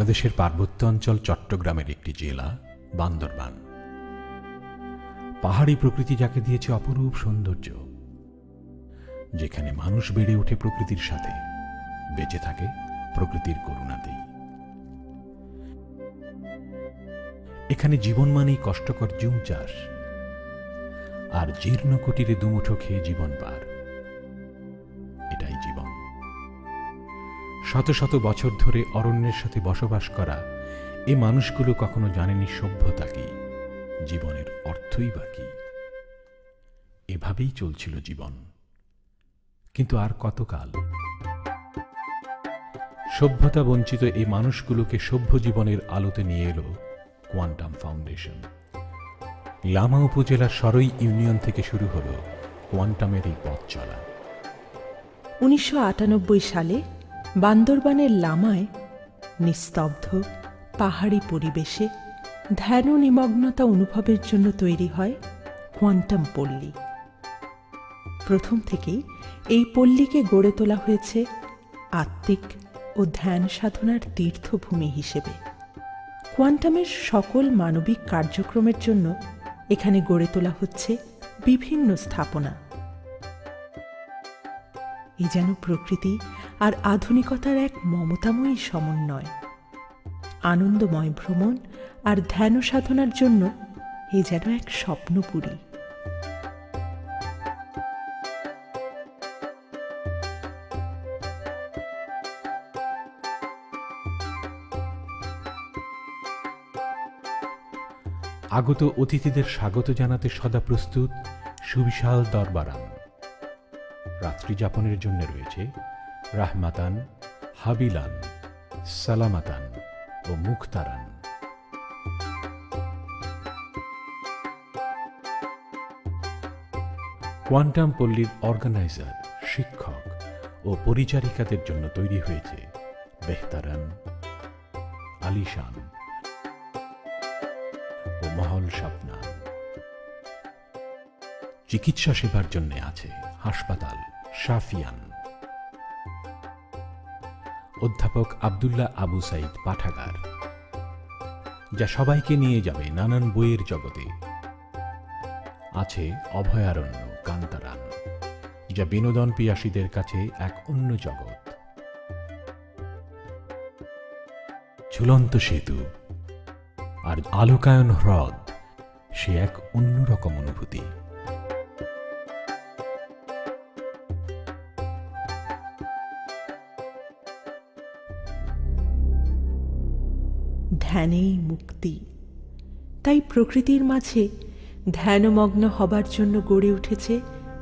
বাংলাদেশের পার্বত্য অঞ্চল চট্টগ্রামের একটি জেলা, বান্দরবান। পাহাড়ি প্রকৃতি যাকে দিয়েছে অপরূপ সৌন্দর্য, যেখানে মানুষ বেড়ে ওঠে প্রকৃতির সাথে, বেঁচে থাকে প্রকৃতির করুণাতেই। এখানে জীবন মানেই কষ্টকর জুম চাষ, আর জীর্ণ কুটিরে দুমুঠো খেয়ে জীবন পার। শত শত বছর ধরে অরণ্যের সাথে বসবাস করা এ মানুষগুলো কখনো জানেনি সভ্যতা কি, জীবনের অর্থই বা কি। এভাবেই চলছিল জীবন। কিন্তু আর কতকাল? সভ্যতা বঞ্চিত এই মানুষগুলোকে সভ্য জীবনের আলোতে নিয়ে এলো কোয়ান্টাম ফাউন্ডেশন। লামা উপজেলার সরই ইউনিয়ন থেকে শুরু হলো কোয়ান্টামের এই পথ চলা। উনিশশো আটানব্বই সালে বান্দরবানের লামায় নিস্তব্ধ পাহাড়ি পরিবেশে ধ্যান নিমগ্নতা অনুভবের জন্য তৈরি হয় কোয়ান্টাম পল্লী। প্রথম থেকেই এই পল্লীকে গড়ে তোলা হয়েছে আত্মিক ও ধ্যান সাধনার তীর্থভূমি হিসেবে। কোয়ান্টামের সকল মানবিক কার্যক্রমের জন্য এখানে গড়ে তোলা হচ্ছে বিভিন্ন স্থাপনা। এ যেন প্রকৃতি আর আধুনিকতার এক মমতাময়ী সমন্বয়। আনন্দময় ভ্রমণ আর ধ্যান সাধনার জন্য এ যেন এক স্বপ্নপুরী। আগত অতিথিদের স্বাগত জানাতে সদা প্রস্তুত সুবিশাল দরবারান রাত্রি যাপনের জন্য রয়েছে রাহমাতান, হাবিলান, সালামাতান ও মুখতারান। কোয়ান্টাম পল্লীর অর্গানাইজার, শিক্ষক ও পরিচারিকাদের জন্য তৈরি হয়েছে বেহতারান, আলিশান ও মহল স্বপ্না চিকিৎসা সেবার জন্য আছে হাসপাতাল শাফিয়ান। অধ্যাপক আবদুল্লাহ আবু সাইদ পাঠাগার, যা সবাইকে নিয়ে যাবে নানান বইয়ের জগতে। আছে অভয়ারণ্য কান্তারান, যা বিনোদন পিয়াসীদের কাছে এক অন্য জগৎ। ঝুলন্ত সেতু আর আলোকায়ন হ্রদ সে এক অন্যরকম অনুভূতি। ধ্যানেই মুক্তি। তাই প্রকৃতির মাঝে ধ্যানমগ্ন হবার জন্য গড়ে উঠেছে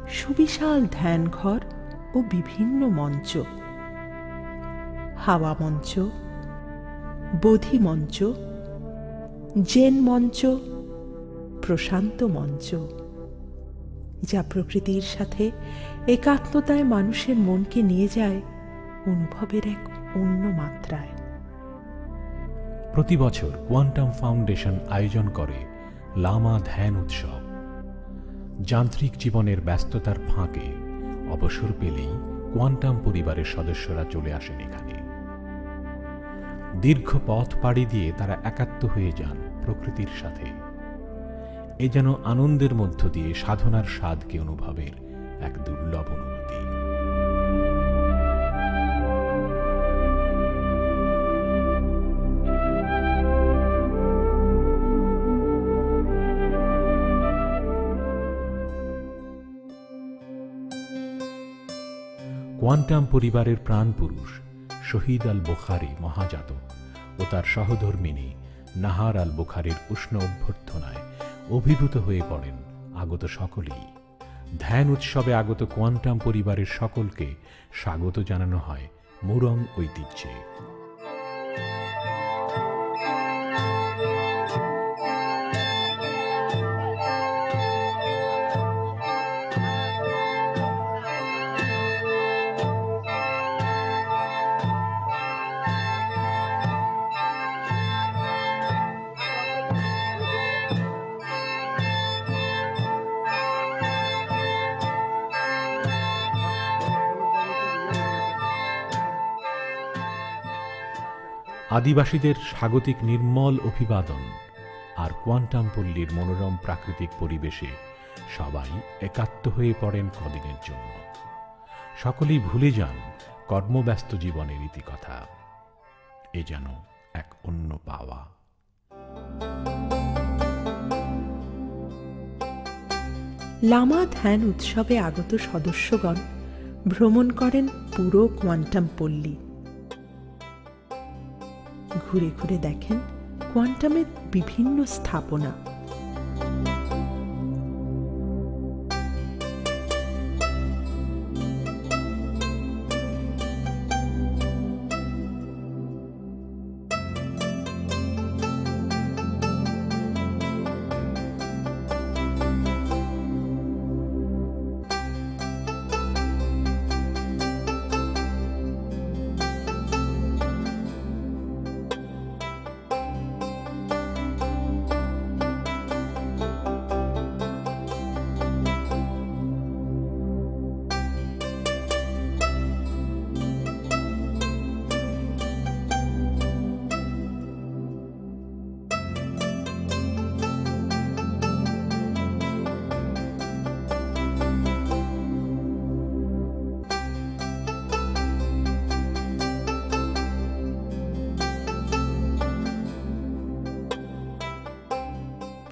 সুবিশাল ধ্যানঘর ও বিভিন্ন মঞ্চ। হাওয়া মঞ্চ, বোধি মঞ্চ, জেন মঞ্চ, প্রশান্ত মঞ্চ, যা প্রকৃতির সাথে একাত্মতায় মানুষের মনকে নিয়ে যায় অনুভবের এক অন্য মাত্রায়। প্রতি বছর কোয়ান্টাম ফাউন্ডেশন আয়োজন করে লামা ধ্যান উৎসব। যান্ত্রিক জীবনের ব্যস্ততার ফাঁকে অবসর পেলেই কোয়ান্টাম পরিবারের সদস্যরা চলে আসেন এখানে। দীর্ঘ পথ পাড়ি দিয়ে তারা একাত্ম হয়ে যান প্রকৃতির সাথে। এ যেন আনন্দের মধ্য দিয়ে সাধনার স্বাদকে অনুভবের এক দুর্লভ অনুভূতি। কোয়ান্টাম পরিবারের প্রাণপুরুষ শহীদ আল বুখারি মহাজাতক ও তার সহধর্মিনী নাহার আল বুখারির উষ্ণ অভ্যর্থনায় অভিভূত হয়ে পড়েন আগত সকলেই। ধ্যান উৎসবে আগত কোয়ান্টাম পরিবারের সকলকে স্বাগত জানানো হয় মুরং ঐতিহ্যে। আদিবাসীদের স্বাগতিক নির্মল অভিবাদন আর কোয়ান্টাম পল্লীর মনোরম প্রাকৃতিক পরিবেশে সবাই একাত্ম হয়ে পড়েন কদিনের জন্য। সকলেই ভুলে যান কর্মব্যস্ত জীবনের ইতিকথা। এ যেন এক অন্য পাওয়া। লামা ধ্যান উৎসবে আগত সদস্যগণ ভ্রমণ করেন পুরো কোয়ান্টাম পল্লী। ঘুরে ঘুরে দেখেন কোয়ান্টামের বিভিন্ন স্থাপনা।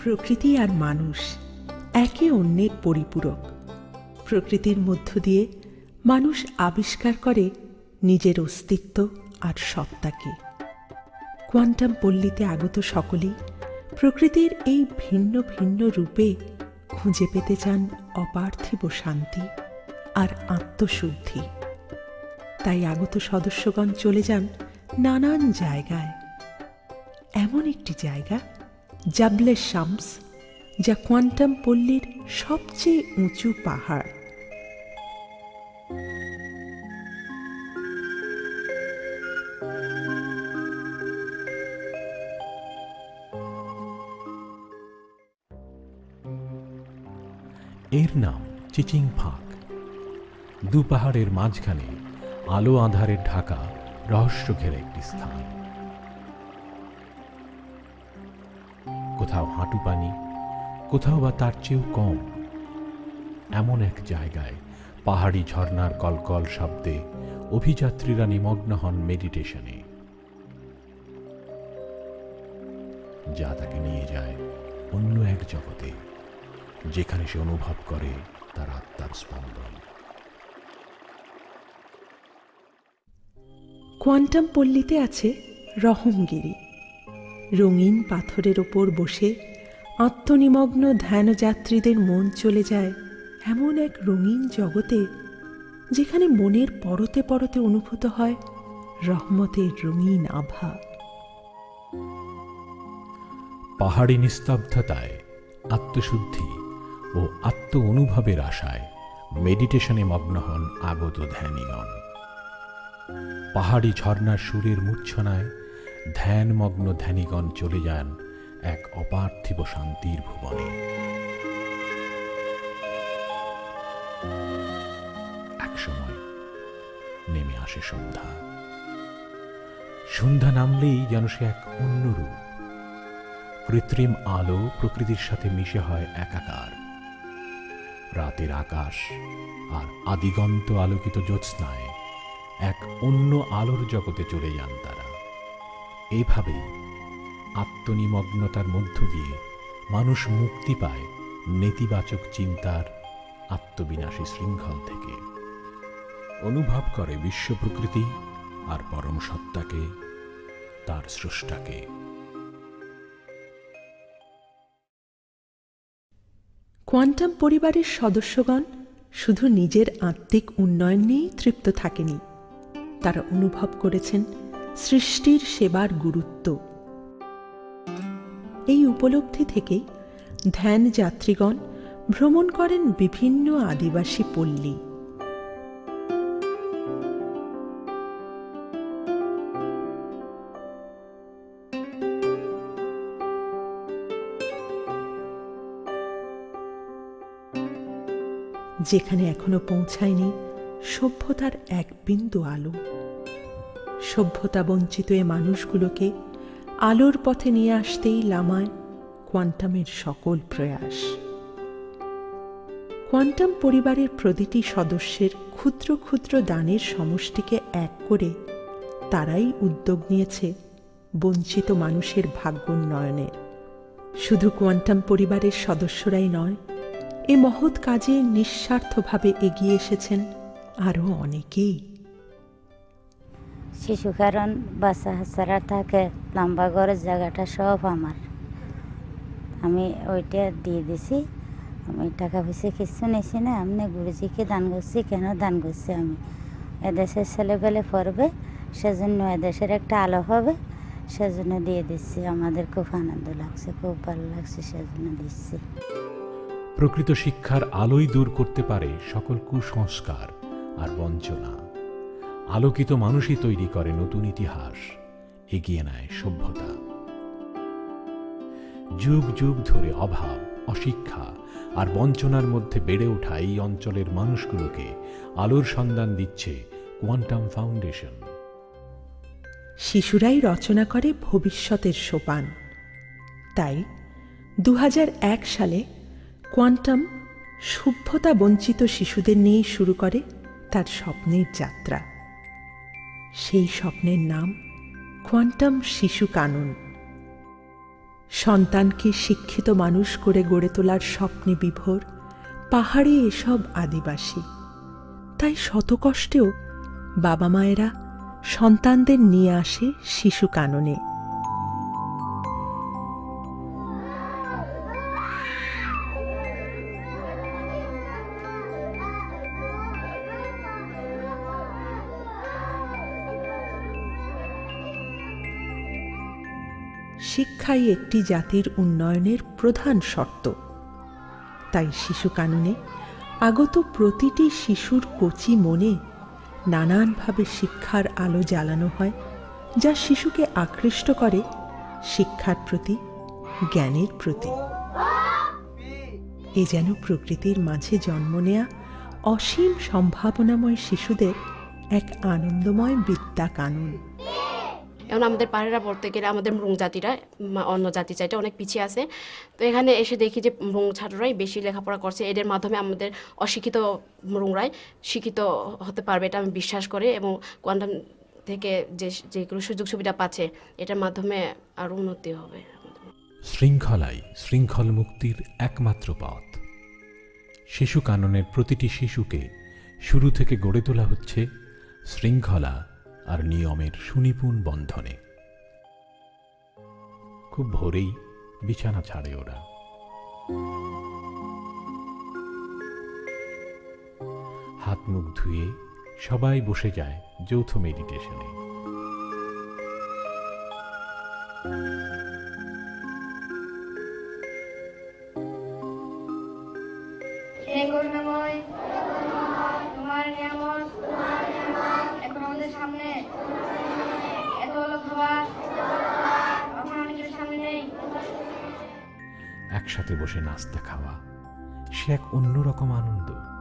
প্রকৃতি আর মানুষ একে অন্যের পরিপূরক। প্রকৃতির মধ্য দিয়ে মানুষ আবিষ্কার করে নিজের অস্তিত্ব আর সত্তাকে। কোয়ান্টাম পল্লীতে আগত সকলেই প্রকৃতির এই ভিন্ন ভিন্ন রূপে খুঁজে পেতে চান অপার্থিব শান্তি আর আত্মশুদ্ধি। তাই আগত সদস্যগণ চলে যান নানান জায়গায়। এমন একটি জায়গা জাবলে শামস, যা কোয়ান্টাম পল্লীর সবচেয়ে উঁচু পাহাড়। এর নাম চিচিং ফাঁক। দু পাহাড়ের মাঝখানে আলো আধারের ঢাকা রহস্য ঘেরা একটি স্থান। কোথাও হাঁটু পানি, কোথাও বা তার চেয়েও কম। এমন এক জায়গায় পাহাড়ি ঝর্ণার কলকল শব্দে অভিযাত্রীরা নিমগ্ন হন মেডিটেশনে। যা তাকে নিয়ে যায় অন্য এক জগতে, যেখানে সে অনুভব করে তার আত্মার স্পন্দন। কোয়ান্টাম পল্লীতে আছে রহমগিরি। রঙিন পাথরের ওপর বসে আত্মনিমগ্ন ধ্যানযাত্রীদের মন চলে যায় এমন এক রঙিন জগতে, যেখানে মনের পরতে পরতে অনুভূত হয় রহমতের রঙিন আভা। পাহাড়ি নিস্তব্ধতায়, আত্মশুদ্ধি ও আত্ম অনুভবের আশায় মেডিটেশনে মগ্ন হন আগত ধ্যানীগণ। পাহাড়ি ঝর্ণার সুরের মূর্ছনায় ধ্যানমগ্ন ধ্যানীগণ চলে যান এক অপার্থিব শান্তির ভুবনে। একসময় নেমে আসে সন্ধ্যা। সন্ধ্যা নামলেই যেন সে এক অন্য রূপ। কৃত্রিম আলো প্রকৃতির সাথে মিশে হয় একাকার। রাতের আকাশ আর আদিগন্ত আলোকিত জ্যোৎস্নায় এক অন্য আলোর জগতে চলে যান তারা। এভাবেই আত্মনিমগ্নতার মধ্য দিয়ে মানুষ মুক্তি পায় নেতিবাচক চিন্তার আত্মবিনাশী শৃঙ্খল থেকে। অনুভব করে বিশ্ব প্রকৃতি আর পরম সত্তাকে, তার স্রষ্টাকে। কোয়ান্টাম পরিবারের সদস্যগণ শুধু নিজের আত্মিক উন্নয়ন নিয়েই তৃপ্ত থাকেনি। তারা অনুভব করেছেন সৃষ্টির সেবার গুরুত্ব। এই উপলব্ধি থেকেই ধ্যান যাত্রীগণ ভ্রমণ করেন বিভিন্ন আদিবাসী পল্লী। যেখানে এখনও পৌঁছায়নি সভ্যতার এক বিন্দু আলো। সভ্যতা বঞ্চিত এ মানুষগুলোকে আলোর পথে নিয়ে আসতেই লামায় কোয়ান্টামের সকল প্রয়াস। কোয়ান্টাম পরিবারের প্রতিটি সদস্যের ক্ষুদ্র ক্ষুদ্র দানের সমষ্টিকে এক করে তারাই উদ্যোগ নিয়েছে বঞ্চিত মানুষের ভাগ্যোন্নয়নের শুধু কোয়ান্টাম পরিবারের সদস্যরাই নয়, এ মহৎ কাজে নিঃস্বার্থভাবে এগিয়ে এসেছেন আরও অনেকেই। শিশু কারণ বাচ্চা হাসারা থাকে লম্বা জায়গাটা সব আমার। আমি ওইটা দিয়ে দিছি। আমি টাকা পয়সা কিছু নিয়েছি না। আমি গুরুজিকে দান করছি, কেন দান করছি আমি? এদেশের ছেলেপেলে পড়বে, সেজন্য এদেশের একটা আলো হবে, সেজন্য দিয়ে দিচ্ছি আমাদের খুব আনন্দ লাগছে, খুব ভালো লাগছে, সেজন্য দিচ্ছি প্রকৃত শিক্ষার আলোই দূর করতে পারে সকল কুসংস্কার আর বঞ্চনা। আলোকিত মানুষই তৈরি করে নতুন ইতিহাস, এগিয়ে নেয় সভ্যতা। যুগ যুগ ধরে অভাব, অশিক্ষা আর বঞ্চনার মধ্যে বেড়ে ওঠা এই অঞ্চলের মানুষগুলোকে আলোর সন্ধান দিচ্ছে কোয়ান্টাম ফাউন্ডেশন। শিশুরাই রচনা করে ভবিষ্যতের সোপান। তাই দু হাজার এক সালে কোয়ান্টাম সভ্যতা বঞ্চিত শিশুদের নিয়েই শুরু করে তার স্বপ্নের যাত্রা। সেই স্বপ্নের নাম কোয়ান্টাম শিশু কানুন। সন্তানকে শিক্ষিত মানুষ করে গড়ে তোলার স্বপ্নে বিভোর পাহাড়ে এসব আদিবাসী। তাই শত কষ্টেও বাবা মায়েরা সন্তানদের নিয়ে আসে শিশু কাননে। শিক্ষাই একটি জাতির উন্নয়নের প্রধান শর্ত। তাই শিশু কাননে আগত প্রতিটি শিশুর কচি মনে নানানভাবে শিক্ষার আলো জ্বালানো হয়, যা শিশুকে আকৃষ্ট করে শিক্ষার প্রতি, জ্ঞানের প্রতি। এ যেন প্রকৃতির মাঝে জন্ম নেয়া অসীম সম্ভাবনাময় শিশুদের এক আনন্দময় বিদ্যা কানুন। এখন আমাদের পাহাড়েরা পড়তে গেলে আমাদের মৃং জাতিরা অন্য জাতি চাইটা অনেক পিছিয়ে আছে। তো এখানে এসে দেখি যে মৃং ছাত্ররাই বেশি লেখাপড়া করছে। এদের মাধ্যমে আমাদের অশিক্ষিত মৃংরাই শিক্ষিত হতে পারবে, এটা আমি বিশ্বাস করি এবং কোয়ান্টাম থেকে যে, যেগুলো সুযোগ সুবিধা পাচ্ছে, এটার মাধ্যমে আরও উন্নতি হবে শৃঙ্খলাই শৃঙ্খল মুক্তির একমাত্র পথ। শিশু কাননের প্রতিটি শিশুকে শুরু থেকে গড়ে তোলা হচ্ছে শৃঙ্খলা আর নিয়মের সুনিপুণ বন্ধনে। খুব ভোরেই বিছানা ছাড়ে ওরা। হাত মুখ ধুয়ে সবাই বসে যায় যৌথ মেডিটেশনে। হে করুণাময় একসাথে বসে নাস্তা খাওয়া। সে এক অন্যরকম আনন্দ।